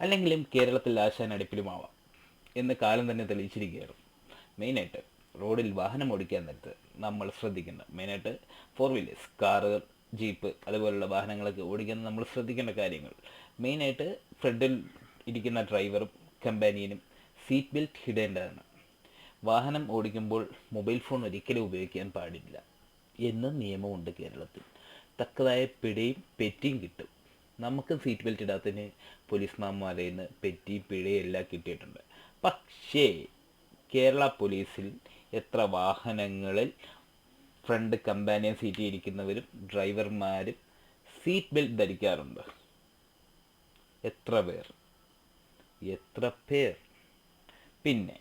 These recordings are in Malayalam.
അല്ലെങ്കിലും കേരളത്തിൽ ആശാൻ അടുപ്പിലുമാവാം എന്ന് കാലം തന്നെ തെളിയിച്ചിരിക്കുകയാണ്. മെയിനായിട്ട് റോഡിൽ വാഹനം ഓടിക്കാൻ നേരത്ത് നമ്മൾ ശ്രദ്ധിക്കേണ്ട മെയിനായിട്ട് ഫോർ വീലേഴ്സ് കാറുകൾ ജീപ്പ് അതുപോലുള്ള വാഹനങ്ങളൊക്കെ ഓടിക്കാൻ നമ്മൾ ശ്രദ്ധിക്കേണ്ട കാര്യങ്ങൾ. മെയിനായിട്ട് ഫ്രണ്ടിൽ ഇരിക്കുന്ന ഡ്രൈവറും കമ്പാനിയനും സീറ്റ് ബെൽറ്റ് ഇടേണ്ടതാണ്. വാഹനം ഓടിക്കുമ്പോൾ മൊബൈൽ ഫോൺ ഒരിക്കലും ഉപയോഗിക്കാൻ പാടില്ല എന്ന് നിയമമുണ്ട് കേരളത്തിൽ. തക്കതായ പിടയും പെറ്റിയും കിട്ടും. നമുക്ക് സീറ്റ് ബെൽറ്റ് ഇടാത്തതിന് പോലീസ് മാമാരിൽ നിന്ന് പെറ്റി പിഴയെല്ലാം കിട്ടിയിട്ടുണ്ട്. പക്ഷേ കേരള പോലീസിൽ എത്ര വാഹനങ്ങളിൽ ഫ്രണ്ട് കമ്പാനിയൻ സീറ്റിൽ ഇരിക്കുന്നവരും ഡ്രൈവർമാരും സീറ്റ് ബെൽറ്റ് ധരിക്കാറുണ്ട്? എത്ര പേർ? എത്ര പേർ? പിന്നെ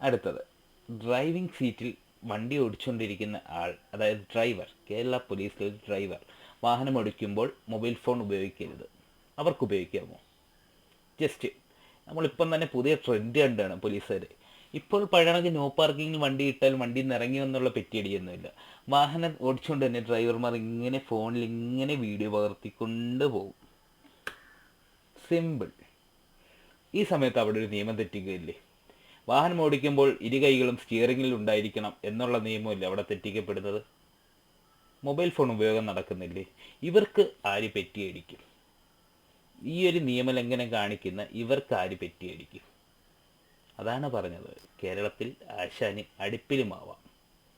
അടുത്തത്. ഡ്രൈവിംഗ് സീറ്റിൽ വണ്ടി ഓടിച്ചുകൊണ്ടിരിക്കുന്ന ആൾ അതായത് ഡ്രൈവർ കേരള പോലീസിലെ ഡ്രൈവർ വാഹനം ഓടിക്കുമ്പോൾ മൊബൈൽ ഫോൺ ഉപയോഗിക്കരുത്. അവർക്ക് ഉപയോഗിക്കാമോ ജസ്റ്റ് നമ്മളിപ്പം തന്നെ പുതിയ ട്രെൻഡ് കണ്ടാണ് പോലീസുകാർ ഇപ്പോൾ പഴയണക്ക് നോ പാർക്കിങ്ങിൽ വണ്ടി ഇട്ടാൽ വണ്ടിയിൽ നിന്ന് ഇറങ്ങി എന്നുള്ള പെറ്റിയടിയൊന്നുമില്ല. വാഹനം ഓടിച്ചുകൊണ്ട് തന്നെ ഡ്രൈവർമാർ ഇങ്ങനെ ഫോണിൽ ഇങ്ങനെ വീഡിയോ പകർത്തിക്കൊണ്ട് പോകും. സിമ്പിൾ ഈ സമയത്ത് അവിടെ ഒരു നിയമം തെറ്റിക്കുകയില്ലേ? വാഹനം ഓടിക്കുമ്പോൾ ഇരു കൈകളും സ്റ്റിയറിങ്ങിൽ ഉണ്ടായിരിക്കണം എന്നുള്ള നിയമമല്ലേ അവിടെ തെറ്റിക്കപ്പെടുന്നത്. മൊബൈൽ ഫോൺ ഉപയോഗം നടക്കുന്നില്ലേ? ഇവർക്ക് ആര് പെറ്റിയടിക്കും? ഈ ഒരു നിയമലംഘനം കാണിക്കുന്ന ഇവർക്ക് ആര് പെറ്റിയടിക്കും? അതാണ് പറഞ്ഞത്. കേരളത്തിൽ ആശാന് അടുപ്പിലുമാവാം.